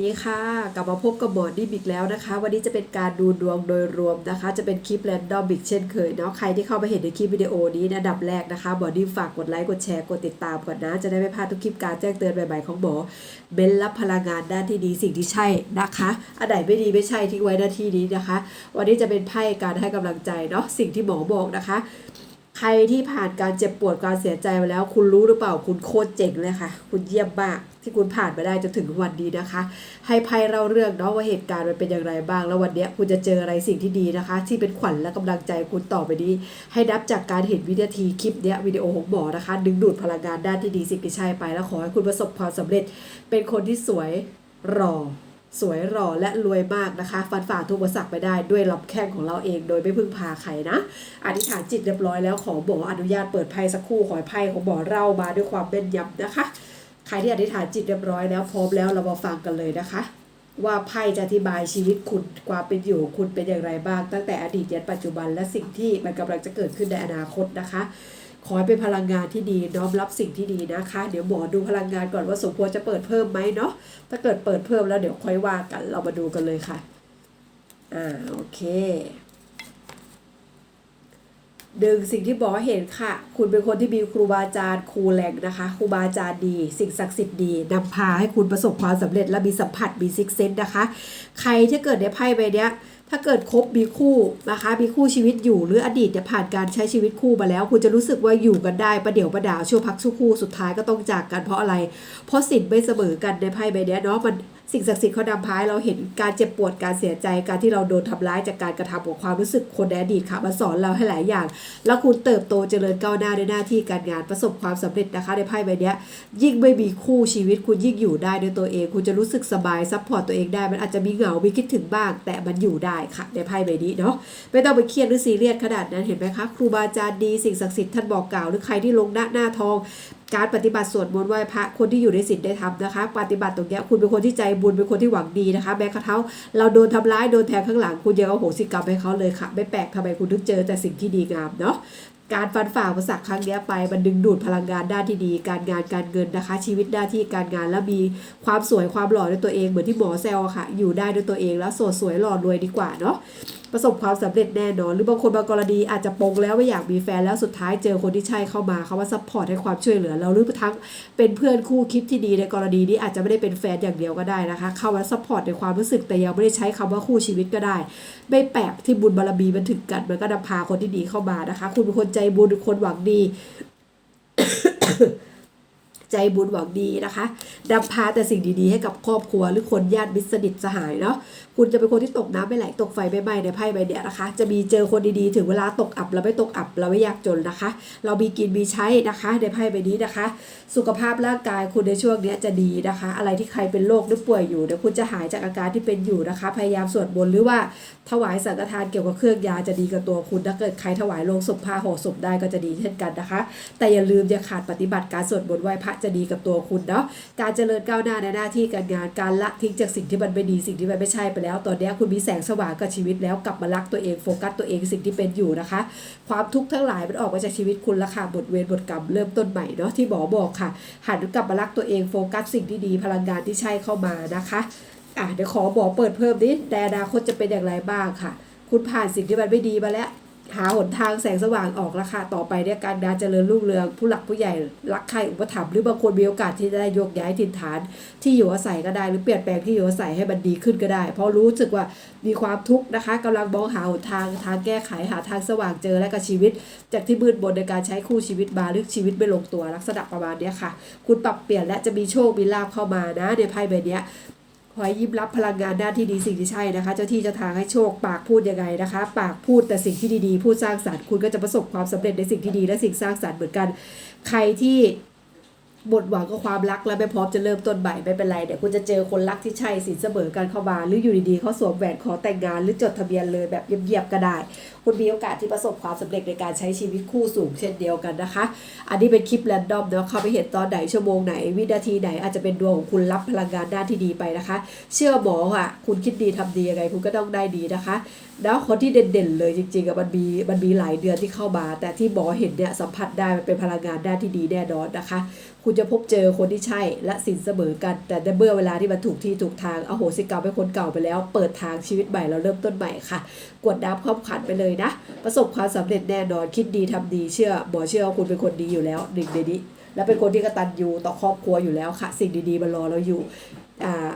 ดีค่ะกลับมาพบกับหมอนี่อีกแล้วนะคะ วันนี้จะเป็นการดูดวงโดยรวมนะคะ จะเป็นคลิปแรนดอมอีกเช่นเคยเนาะใครที่เข้ามาเห็นในคลิปวิดีโอนี้นะอันดับแรกนะคะหมอนี่ฝากกดไลค์กดแชร์กดติดตามก่อนนะ จะได้ไม่พลาดทุกคลิปการแจ้งเตือนใหม่ๆของหมอเบนรับพลังงานด้านที่ดีสิ่งที่ใช่นะคะอันไหนไม่ดีไม่ใช่ทิ้งไว้หน้าที่นี้นะคะ วันนี้จะเป็นไพ่การให้กำลังใจเนาะสิ่งที่หมอบอกนะคะ ใครที่ผ่านการเจ็บปวดการเสียใจมาแล้ว คุณรู้หรือเปล่าคุณโคตรเจ๋งเลยค่ะ คุณเยี่ยมมากที่คุณผ่านมาได้จนถึงวันนี้นะคะ ให้ไพ่เล่าเรื่องเนาะว่าเหตุการณ์มันเป็นอย่างไรบ้าง แล้ววันนี้คุณจะเจออะไรสิ่งที่ดีนะคะ ที่เป็นขวัญและกำลังใจคุณต่อไปนี้ ให้นับจากการเห็นวินาทีคลิปเนี้ยวิดีโอของหมอนะคะ ดึงดูดพลังงานด้านที่ดีสิ่งที่ใช่ไป แล้วขอให้คุณประสบความสำเร็จเป็นคนที่สวยหล่อ สวยหล่อและรวยมากนะคะ ฟันฝ่าทุกอุปสรรคไปได้ด้วยลำแข้งของเราเองโดยไม่พึ่งพาใครนะ อธิษฐานจิตเรียบร้อยแล้วขอหมออนุญาตเปิดไพ่สักคู่ขอให้ไพ่ของหมอเล่ามาด้วยความเป็นยำนะคะ ใครที่อธิษฐานจิตเรียบร้อยแล้วพร้อมแล้วเรามาฟังกันเลยนะคะ ว่าไพ่จะอธิบายชีวิตคุณความเป็นอยู่คุณเป็นอย่างไรบ้าง ตั้งแต่อดีตยันปัจจุบันและสิ่งที่มันกำลังจะเกิดขึ้นในอนาคตนะคะ ขอให้เป็นพลังงานที่ดีน้อมรับสิ่งที่ดีนะคะ เดี๋ยวหมอดูพลังงานก่อนว่าสมควรจะเปิดเพิ่มไหมเนาะถ้าเกิดเปิดเพิ่มแล้วเดี๋ยวค่อยว่ากันเรามาดูกันเลยค่ะอ่าโอเคดึงสิ่งที่บอกเห็นค่ะ คุณเป็นคนที่มีครูบาอาจารย์ครูแหลงนะคะครูบาอาจารย์ดี สิ่งศักดิ์สิทธิ์ดีนำพาให้คุณประสบความสำเร็จและมีสัมผัสมีซิกเซนนะคะ ใครที่เกิดในไพ่ใบเนี้ย ถ้าเกิดคบมีคู่นะคะมีคู่ชีวิตอยู่หรืออดีตเนี่ยผ่านการใช้ชีวิตคู่มาแล้ว คุณจะรู้สึกว่าอยู่กันได้ประเดี๋ยวประดาวชั่วพักชั่วคู่สุดท้ายก็ต้องจากกันเพราะอะไร เพราะสินไม่เสมอกันในไพ่ใบเนี้ยเนาะมัน สิ่งศักดิ์สิทธิ์เขานำพาให้เราเห็นการเจ็บปวดการเสียใจการที่เราโดนทำร้ายจากการกระทำของความรู้สึกคนในอดีตค่ะมาสอนเราให้หลายอย่าง แล้วคุณเติบโตเจริญก้าวหน้าในหน้าที่การงานประสบความสำเร็จนะคะในไพ่ใบนี้ยยิ่งไม่มีคู่ชีวิตคุณยิ่งอยู่ได้ด้วยตัวเอง คุณจะรู้สึกสบายซัพพอร์ตตัวเองได้ มันอาจจะมีเหงามีคิดถึงบ้าง แต่มันอยู่ได้ค่ะ ในไพ่ใบนี้เนาะไม่ต้องไปเครียดหรือซีเรียสขนาดนั้นเห็นไหมคะครูบาอาจารย์ดีสิ่งศักดิ์สิทธิ์ท่านบอกกล่าวหรือใครที่ลงหน้าหน้าทอง การปฏิบัติสวดมนต์ไหว้พระคนที่อยู่ในศีลได้ทำนะคะ ปฏิบัติตรงเนี้ยคุณเป็นคนที่ใจบุญเป็นคนที่หวังดีนะคะ แม้กระทั่งเราโดนทำร้ายโดนแทงข้างหลัง คุณยังเอาโหสิกรรมให้เขาเลยค่ะ ไม่แปลกทำไมคุณถึงเจอแต่สิ่งที่ดีงามเนาะการฟันฝ่าอุปสรรคครั้งเนี้ยไปมันดึงดูดพลังงานด้านที่ดี การงานการเงินนะคะ ชีวิตหน้าที่การงานแล้วมีความสวยความหล่อในตัวเองเหมือนที่หมอแซวค่ะ อยู่ได้ด้วยตัวเองแล้วสดสวยหล่อรวยดีกว่าเนาะ ประสบความสำเร็จแน่นอน หรือบางคนบางกรณีอาจจะปงแล้วไม่อยากมีแฟนแล้วสุดท้ายเจอคนที่ใช่เข้ามาเขาว่าซัพพอร์ตให้ความช่วยเหลือเราหรือทั้งเป็นเพื่อนคู่คิดที่ดีในกรณีนี้อาจจะไม่ได้เป็นแฟนอย่างเดียวก็ได้นะคะ เข้ามาซัพพอร์ตในความรู้สึกแต่ยังไม่ได้ใช้คำว่าคู่ชีวิตก็ได้ ไม่แปลกที่บุญบารมีมันถึงกันมันก็นำพาคนที่ดีเข้ามานะคะ คุณเป็นคนใจบุญคนหวังดี ใจบุญหวังดีนะคะนำพาแต่สิ่งดีๆ ให้กับครอบครัวหรือคนญาติมิตรสนิทสหายเนาะคุณจะเป็นคนที่ตกน้ำไม่ไหลตกไฟไม่ไหม้ในไพ่ใบเนี้ยนะคะ จะมีเจอคนดีๆ ถึงเวลาตกอับเราไม่ตกอับเราไม่ยากจนนะคะ เรามีกินมีใช้นะคะ ในไพ่ใบนี้นะคะ สุขภาพร่างกายคุณในช่วงนี้จะดีนะคะ อะไรที่ใครเป็นโรคหรือป่วยอยู่เดี๋ยวคุณจะหายจากอาการที่เป็นอยู่นะคะ พยายามสวดมนต์หรือว่าถวายสังฆทานเกี่ยวกับเครื่องยาจะดีกับตัวคุณถ้าเกิดใครถวายโลงศพผ้าห่อศพได้ก็จะดีเช่นกันนะคะ แต่อย่าลืมอย่าขาดปฏิบัติการสวดมนต์ไหว้พระจะดีกับตัวคุณเนาะการเจริญก้าวหน้าในหน้าที่การงานการละทิ้งจากสิ่งที่มันไม่ดีสิ่งที่มันไม่ใช่ไปแล้ว ตอนนี้คุณมีแสงสว่างกับชีวิตแล้วกลับมารักตัวเองโฟกัสตัวเองสิ่งที่เป็นอยู่นะคะ ความทุกข์ทั้งหลายมันออกมาจากชีวิตคุณละค่ะบทเวรบทกรรมเริ่มต้นใหม่เนาะที่หมอบอกค่ะ หันกลับมารักตัวเองโฟกัสสิ่งที่ดีพลังงานที่ใช่เข้ามานะคะอะเดี๋ยวขอบอกเปิดเพิ่มนิดในอนาคตจะเป็นอย่างไรบ้างค่ะ คุณผ่านสิ่งที่มันไม่ดีมาแล้ว หาหนทางแสงสว่างออกแล้วค่ะต่อไปเนี่ยการงานเจริญรุ่งเรืองผู้หลักผู้ใหญ่รักใครอุปถัมภ์หรือบางคนมีโอกาสที่จะได้ยกย้ายถิ่นฐาน ที่อยู่อาศัยก็ได้หรือเปลี่ยนแปลงที่อยู่อาศัยให้มันดีขึ้นก็ได้ เพราะรู้สึกว่ามีความทุกข์นะคะกำลังมองหาหนทางทางแก้ไขหาทางสว่างเจอและกับชีวิต จากที่มืดบนในการใช้คู่ชีวิตมาหรือชีวิตไม่ลงตัวลักษณะประมาณเนี้ยค่ะ คุณปรับเปลี่ยนและจะมีโชคมีลาภเข้ามานะในไพ่ใบเนี้ย ขอให้ยิ้มรับพลังงานด้านที่ดีสิ่งที่ใช่นะคะ เจ้าที่เจ้าทางให้โชคปากพูดยังไงนะคะ ปากพูดแต่สิ่งที่ดีๆ พูดสร้างสรรค์คุณก็จะประสบความสำเร็จในสิ่งที่ดีและสิ่งสร้างสรรค์เหมือนกัน ใครที่ หมดหวังกับความรักและไม่พร้อมจะเริ่มต้นใหม่ไม่เป็นไรเดี๋ยวคุณจะเจอคนรักที่ใช่สินเสมอกันเข้ามาหรืออยู่ดีๆเขาสวมแหวนขอแต่งงานหรือจดทะเบียนเลยแบบเยียบๆก็ได้ คุณมีโอกาสที่ประสบความสำเร็จในการใช้ชีวิตคู่สูงเช่นเดียวกันนะคะ อันนี้เป็นคลิปแรนดอมเนาะเข้าไปเห็นตอนไหนชั่วโมงไหน วินาทีไหนอาจจะเป็นดวงของคุณรับพลังงานด้านที่ดีไปนะคะ เชื่อหมอค่ะ คุณคิดดีทำดียังไงคุณก็ต้องได้ดีนะคะ แล้วคนที่เด่นๆเลยจริงๆอะมันมีมันมีหลายเดือนที่เข้ามา แต่ที่หมอเห็นเนี่ยสัมผัสได้มันเป็นพลังงานด้านที่ดีแน่นอนนะคะ คุณจะพบเจอคนที่ใช่และสินเสมอกัน แต่ในเมื่อเวลาที่มันถูกที่ถูกทางอโหสิกรรมให้คนเก่าไปแล้ว เปิดทางชีวิตใหม่เราเริ่มต้นใหม่ค่ะกดดับความขันไปเลยนะ ประสบความสำเร็จแน่นอนคิดดีทำดีเชื่อหมอเชื่อว่าคุณเป็นคนดีอยู่แล้วหนึ่งในนี้และเป็นคนที่กระตันอยู่ต่อครอบครัวอยู่แล้วค่ะ สิ่งดีๆมันรอเราอยู่อ่า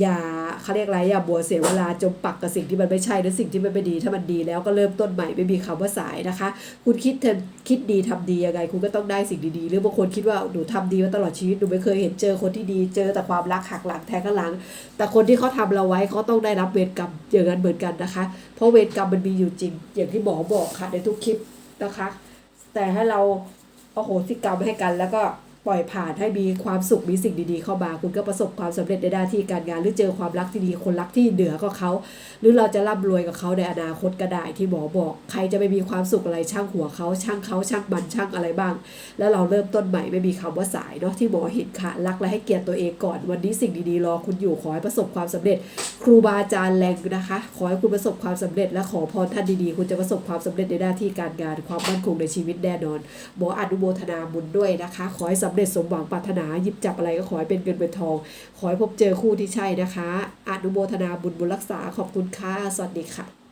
อย่าเขาเรียกอะไรอย่าบัวเสียเวลาจมปักกับสิ่งที่มันไม่ใช่หรือสิ่งที่มันไม่ดีถ้ามันดีแล้วก็เริ่มต้นใหม่ไม่มีคำว่าสายนะคะ คุณคิดเถอคิดดีทำดียังไง คุณก็ต้องได้สิ่งดีๆหรือบางคนคิดว่าหนูทำดีมาตลอดชีวิตหนูไม่เคยเห็นเจอคนที่ดีเจอแต่ความรักหักหลังแทงข้างหลัง แต่คนที่เขาทำเราไว้เขาต้องได้รับเวรกรรมอย่างนั้นเหมือนกันนะคะ เพราะเวรกรรมมันมีอยู่จริง อย่างที่หมอบอกค่ะในทุกคลิปนะคะ แต่ให้เราโอโหสิกรรมให้กันแล้วก็ ปล่อยผ่านให้มีความสุขมีสิ่งดีๆเข้ามา คุณก็ประสบความสำเร็จในหน้าที่การงาน หรือเจอความรักที่ดีคนรักที่เหนือกว่าเขา หรือเราจะร่ำรวยกับเขาในอนาคตก็ได้ที่หมอบอก ใครจะไม่มีความสุขอะไรช่างหัวเขาช่างเขาช่างมันช่างอะไรบ้าง แล้วเราเริ่มต้นใหม่ไม่มีคำว่าสายเนาะที่หมอเห็นค่ะรักและให้เกียรติตัวเองก่อน วันนี้สิ่งดีๆรอคุณอยู่ขอให้ประสบความสำเร็จ ครูบาอาจารย์แรงนะคะ ขอให้คุณประสบความสำเร็จ และขอพรท่านดีๆ คุณจะประสบความสำเร็จในหน้าที่การงานความมั่นคงในชีวิตแน่นอนหมออนุโมทนาบุญด้วยนะคะ ขอให้สำเร็จสมหวังปรารถนาหยิบจับอะไรก็ขอให้เป็นเงินเป็นทอง ขอให้พบเจอคู่ที่ใช่นะคะอนุโมทนาบุญบุญรักษาขอบคุณค่ะสวัสดีค่ะ